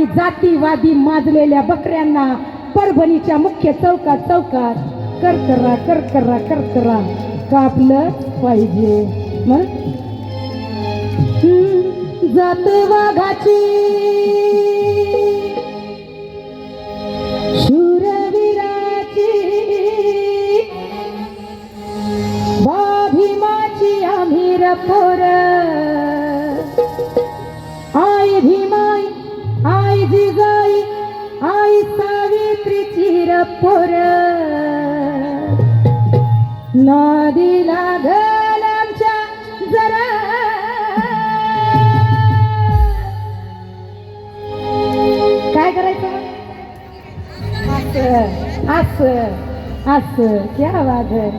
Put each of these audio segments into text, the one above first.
जातीवादी माजलेल्या बकऱ्यांना परभणीच्या मुख्य चौकात चौकात करकरा करकरा करकरा कापलं पाहिजे. मग जात वाघाची. शूरवीराची. भीमाची आम्ही रपोर आई जिजाई आई सावित्रीची रपोर नदी लागल आमच्या जरा. काय करायचं? अस अस असं. क्या आवाज है.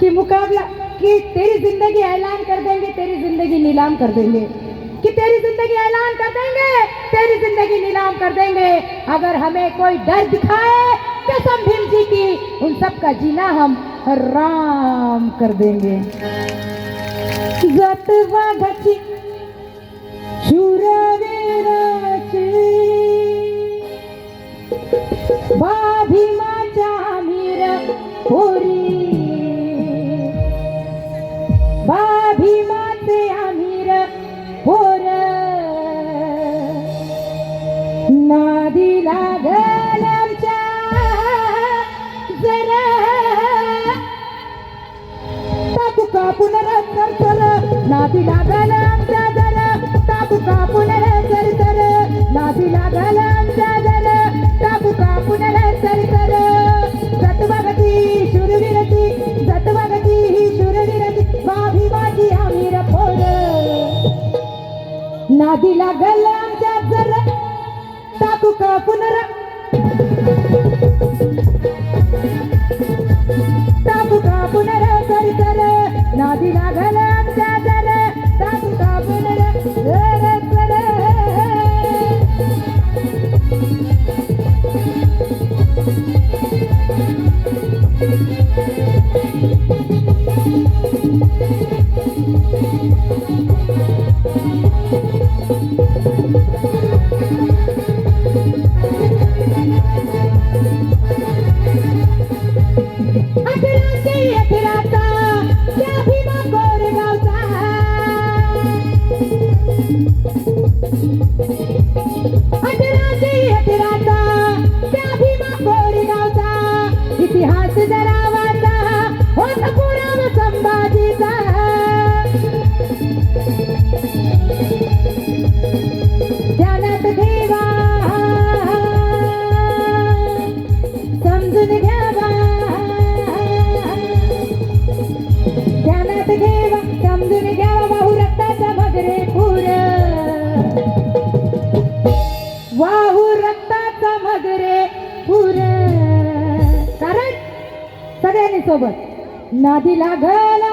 कि मुकाबला कि तेरी जिंदगी ऐलान कर देंगे तेरी जिंदगी नीलाम कर देंगे. कि तेरी जिंदगी ऐलान कर देंगे. तेरी ज़िंदगी नीलाम कर देंगे। अगर हमें कोई डर दिखाए, कसम भीम जी की, उन सब का जीना हम राम कर देंगे। जत वाघाची शूरवीराची भीमाच्या टाकू नादी लागल आमच्या नादी सोबत. नादी लागल.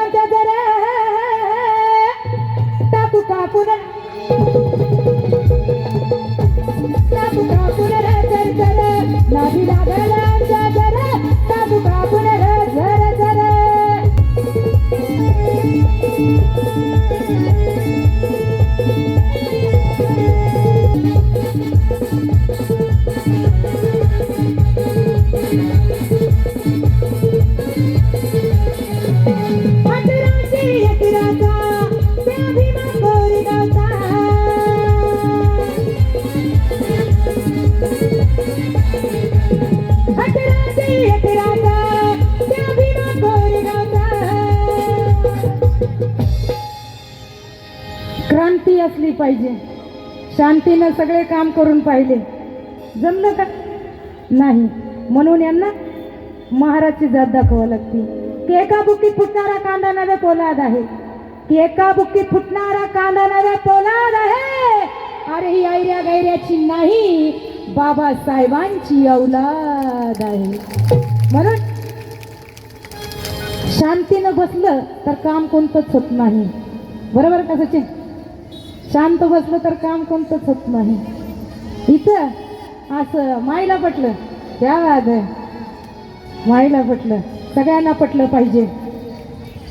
पाहिजे. शांतीनं सगळे काम करून पाहिले. जमलं का? नाही. म्हणून यांना महाराजची जात दाखवावं लागते. की एका बुकीत फुटणारा कांदा नव्या पोलाद आहे. की एका बुकीत फुटणारा कांदा नव्या पोलाद आहे. अरे ही ऐऱ्या गैऱ्याची नाही बाबासाहेबांची औलाद आहे. म्हणून शांतीनं बसलं तर काम कोणतंच होत नाही. बरोबर का सचिन? शांत बसलं तर काम कोणतंच होत नाही. इथं असं माईला पटलं. त्या वाद आहे. माईला पटलं. सगळ्यांना पटलं पाहिजे.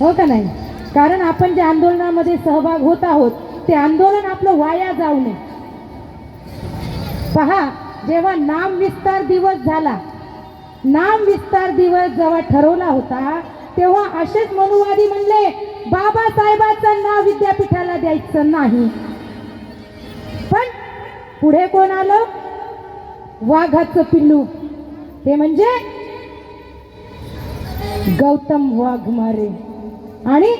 हो का नाही? कारण आपण ज्या आंदोलनामध्ये सहभाग होत आहोत ते आंदोलन आपलं वाया जाऊ नये. पहा जेव्हा नाम विस्तार दिवस झाला नाम विस्तार दिवस जेव्हा ठरवला होता तेव्हा असेच मनुवादी म्हणले बाबासाहेबांचं नाव विद्यापीठाला द्यायचं नाही. पण पुढे कोण आलं? वाघाचं पिल्लू. ते म्हणजे गौतम वाघमारे आणि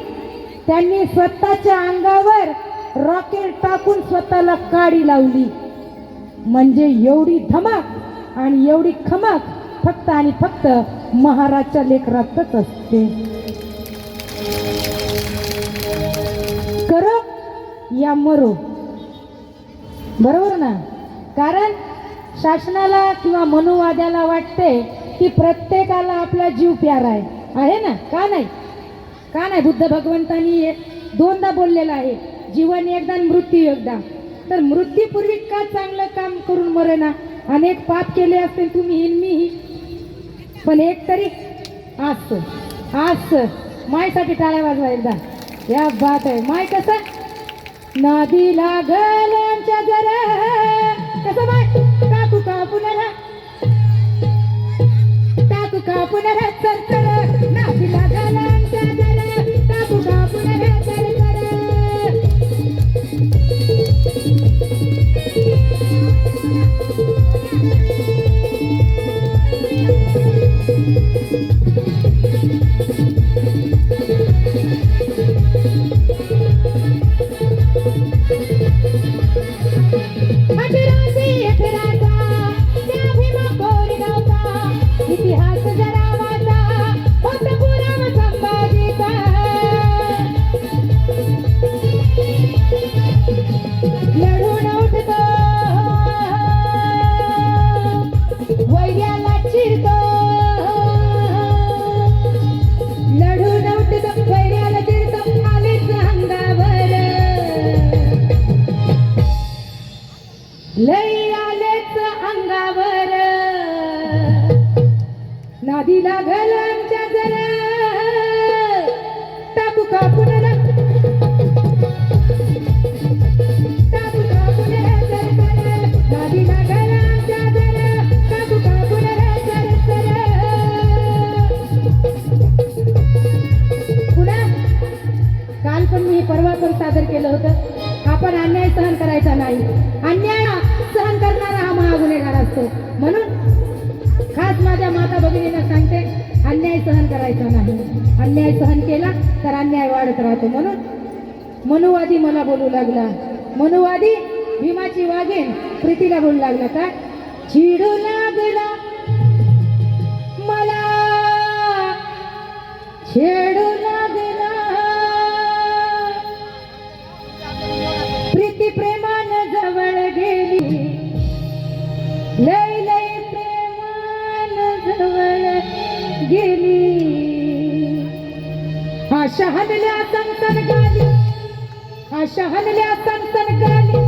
त्यांनी स्वतःच्या अंगावर रॉकेट टाकून स्वतःला काडी लावली. म्हणजे एवढी धमक आणि एवढी खमक फक्त आणि फक्त महाराजच्या लेकरातच असते. या मरो. बरोबर ना? कारण शासनाला किंवा मनुवाद्याला वाटते की प्रत्येकाला आपला जीव प्यारा आहे. आहे ना? का नाही? का नाही? बुद्ध भगवंतांनी दोनदा बोललेलं आहे. जीवन एकदा मृत्यू एकदा. तर मृत्यूपूर्वी का चांगलं काम करून मरे ना? अनेक पाप केले असतील तुम्ही मीही पण एक तरी आज आज मायसाठी टाळ्या वाजवा एकदा. या बात आहे. माय कसं? नादी लागल्यांच्या जरा. कसं बाय? काकू का अन्याय वाढत राहतो. म्हणून मनुवादी मला बोलू लागला. मनुवादी भीमाची वागेन प्रीतीला बोलू लागला का? चिडू लागला. मला छेडू लागला. शहनल्या संतन गाली. हा शहनल्या संतन गाली.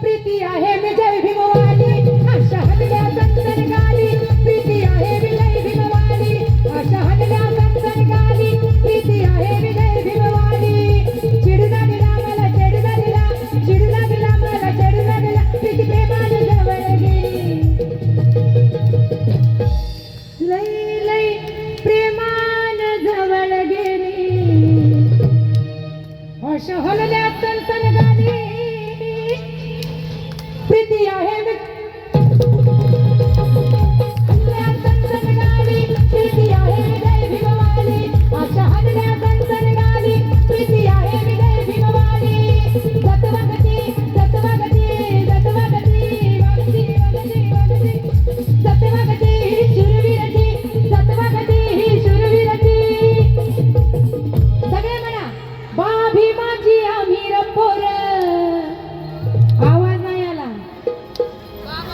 प्रीती आहे मी जय भीमवाली.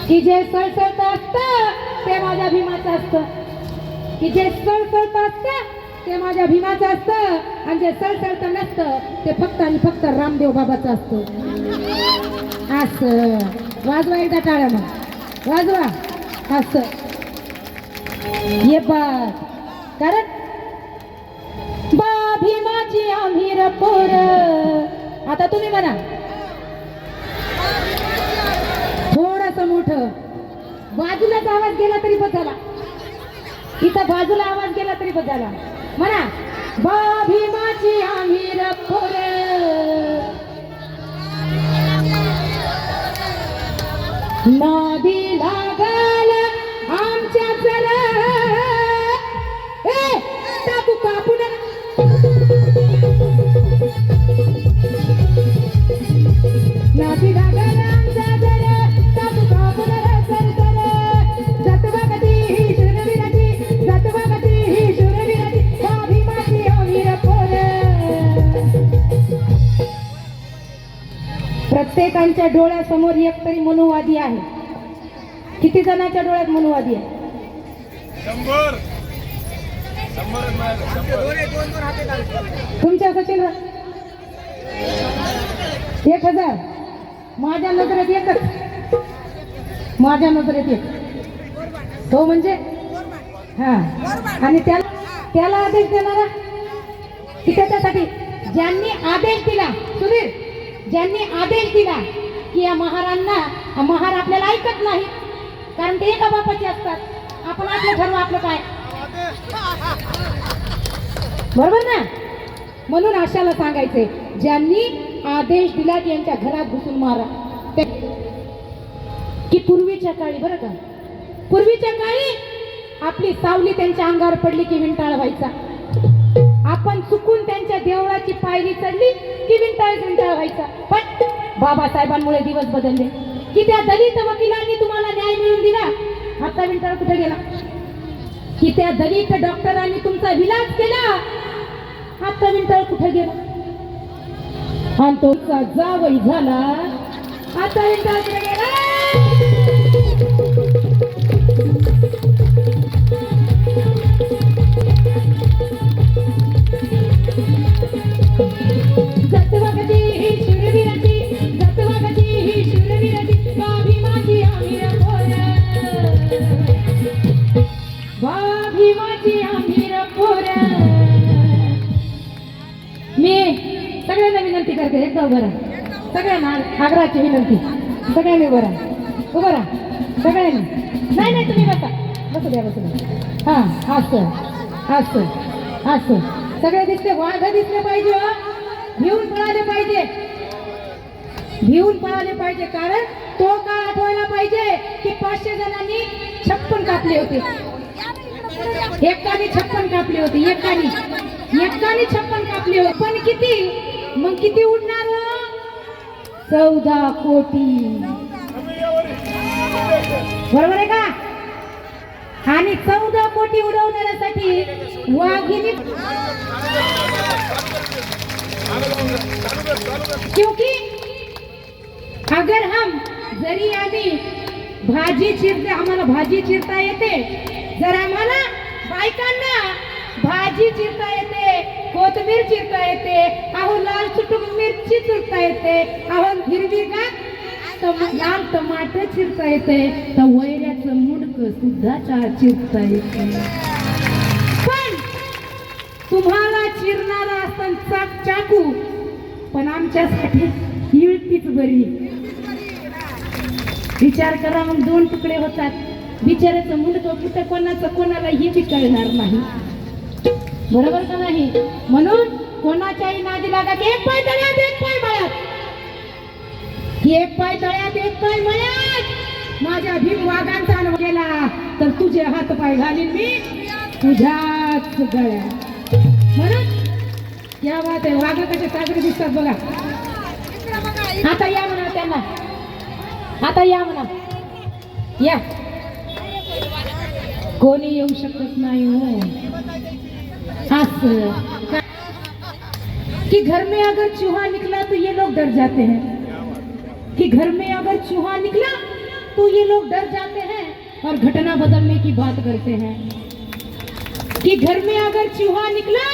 की जे सळसळत असत ते माझ्या भीमाचं असतं. की जे सळसळत असत ते माझ्या भीमाचं असतं. आणि जे सळसळत नसतं ते फक्त आणि फक्त रामदेव बाबाचं असतं. असं. वाजवा एकदा टाळ्या मग वाजवा. असं. ये बात कारण बा भीमाची आम्ही रपोर. आता तुम्ही म्हणा. बाजूलाच आवाज गेला तरी बस झाला. इथं बाजूला आवाज गेला तरी बस झाला. म्हणा बा भीमाची आम्ही रपोर नादी प्रत्येकांच्या डोळ्यासमोर एक तरी मनुवादी आहे. किती जणांच्या डोळ्यात मनुवादी आहे. तुमच्या सचिन एक हजार. माझ्या नजरेत एकच. माझ्या नजरेत एक. तो म्हणजे? हा. आणि त्याला त्याला आदेश देणारा? की त्याच्यासाठी ज्यांनी आदेश दिला सुधीर ज्यांनी आदेश दिला की या महारांना महार आपल्याला ऐकत नाही कारण ते एका बापाचे असतात. आपण आपलं ठरवू आपलं काय? बरोबर ना? म्हणून आशाला सांगायचे ज्यांनी आदेश दिला की यांच्या घरात घुसून मारा. ते- की पूर्वीच्या काळी बरं का? पूर्वीच्या काळी आपली सावली त्यांच्या अंगावर पडली की विंटाळ व्हायचा. आपण चुकून त्यांच्या देवळाची पायरी चढली की विंटाळ विंटाळ व्हायचा. पण बाबासाहेबांमुळे दिवस बदलले. की त्या दलित वकिलांनी तुम्हाला न्याय मिळून दिला आता विंटाळ कुठे गेला? की त्या दलित डॉक्टरांनी तुमचा विलास केला आता विंटाळ कुठे गेला? आणि तो जावई झाला आता विंटाळ सगळ्यांना विनंती. सगळ्यांनी उभं राहा. उभं राहा. सगळ्यांनी नाही नाही तुम्ही बसा. बसू द्या बसू द्या. हां असं असं असं सगळे दिसले वाघ दिसले पाहिजे घेऊन पळाले पाहिजे. घेऊन पळाले पाहिजे कारण तो काळ आठवायला पाहिजे की पाचशे जणांनी छप्पन कापले होते. एकाने छप्पन कापले होते एकाने. एकाने छप्पन कापले होते. पण किती? मग किती उडणार हो? चौदा कोटी. बरोबर आहे का? आणि चौदा कोटी उडवण्यासाठी वाघिनी क्योंकि अगर हम जरी आम्ही भाजी चिरते आम्हाला भाजी चिरता येते. जर आम्हाला बायकांना भाजी चिरता येते कोथमीर चिरता येते. अहो लाल सुटूक मिरची चिरता येते. अहो हिरवी का? लाल टमाटर चिरता येते. तर वैऱ्याचं मुडक सुद्धा चा- चिरता येते. पण तुम्हाला चिरणारा असताना चाक चाकू पण आमच्यासाठी हिळतीच बरी. विचार करा मग दोन तुकडे होतात. बिचाराचं मुंडकं कुठं कोणाचं कोणाला हे बी कळणार नाही. बरोबर का नाही? म्हणून कोणाच्याही नादी लागा की एक पाय तळ्यात एक पाय मळ्यात. एक पाय तळ्यात एक पाय मळ्यात. माझ्या भीम वाघांचा अनुभव गेला तर तुझे हात पाय घालीन मी तुझ्याच गळ्यात. म्हणून या बात आहे वाघ कसे साजरे दिसतात बघा. आता या म्हणा त्यांना. आता या म्हणा. या. कोणी येऊ शकत नाही हो. असं का- कि घर में अगर चूहा निकला तो ये लोग डर जाते हैं। कि घर में अगर चूहा निकला तो ये लोग डर जाते हैं और घटना बदलने की बात करते हैं। कि घर में अगर चूहा निकला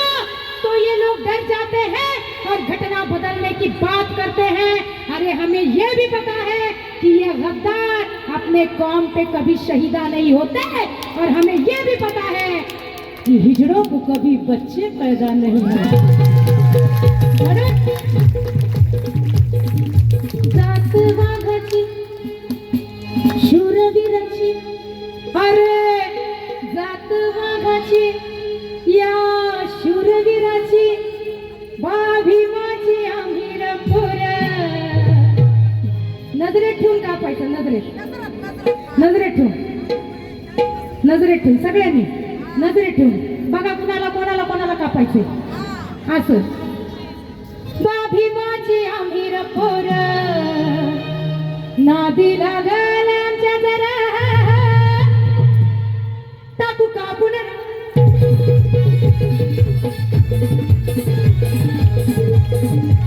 तो ये लोग डर जाते हैं और घटना बदलने की बात करते हैं। अरे, हमें ये भी पता है कि ये गद्दार अपने कौम पे कभी शहीदा नहीं होते और हमें ये भी पता है कि हिजड़ों को कभी बच्चे पैदा नहीं हुए। जात वाघाची शूरवीर अरे जात वाघाची या शूरवीराची भाभीमाची आम्ही रंभोर नजरेत ठेवून कापायचं नजरेत नजरेत ठेवून. नजरेत ठेवून सगळ्यांनी. नजरेत ठेवून. बघा कुणाला कोणाला कोणाला कापायचे. असं. बाभीमाची आम्ही रपोर नादी लागल आमच्या जरा. टाकू कापून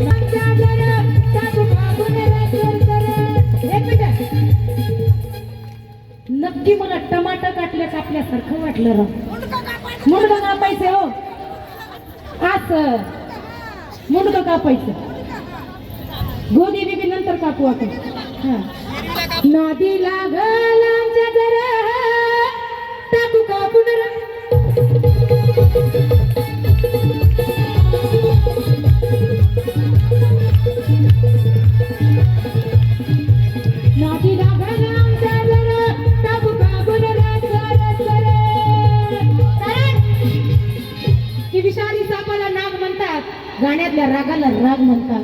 आमच्या नक्की मला टमाटर काटल्या कापल्यासारखं वाटलं राव मुंडकं कापायचे. हो. असं. मुंडकं कापायचं. गोदी बिबी नंतर कापू आपण. हा. नादी लागल आमच्या जरा. टाकू कापून गाण्यातल्या रागाला राग म्हणतात.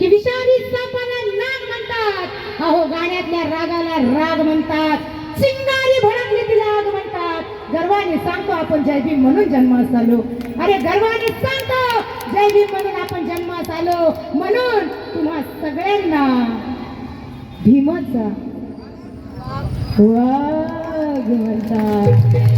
की विषारी सापाला नाग म्हणतात. अहो गाण्यातल्या रागाला राग म्हणतात. सिंगारी भडकली तिला आग म्हणतात. गर्वाने सांगतो आपण जय भीम म्हणून जन्मास आलो. अरे गर्वाने सांगतो जय भीम म्हणून आपण जन्मास आलो. म्हणून तुम्हा सगळ्यांना भीमाचा वाघ म्हणतात.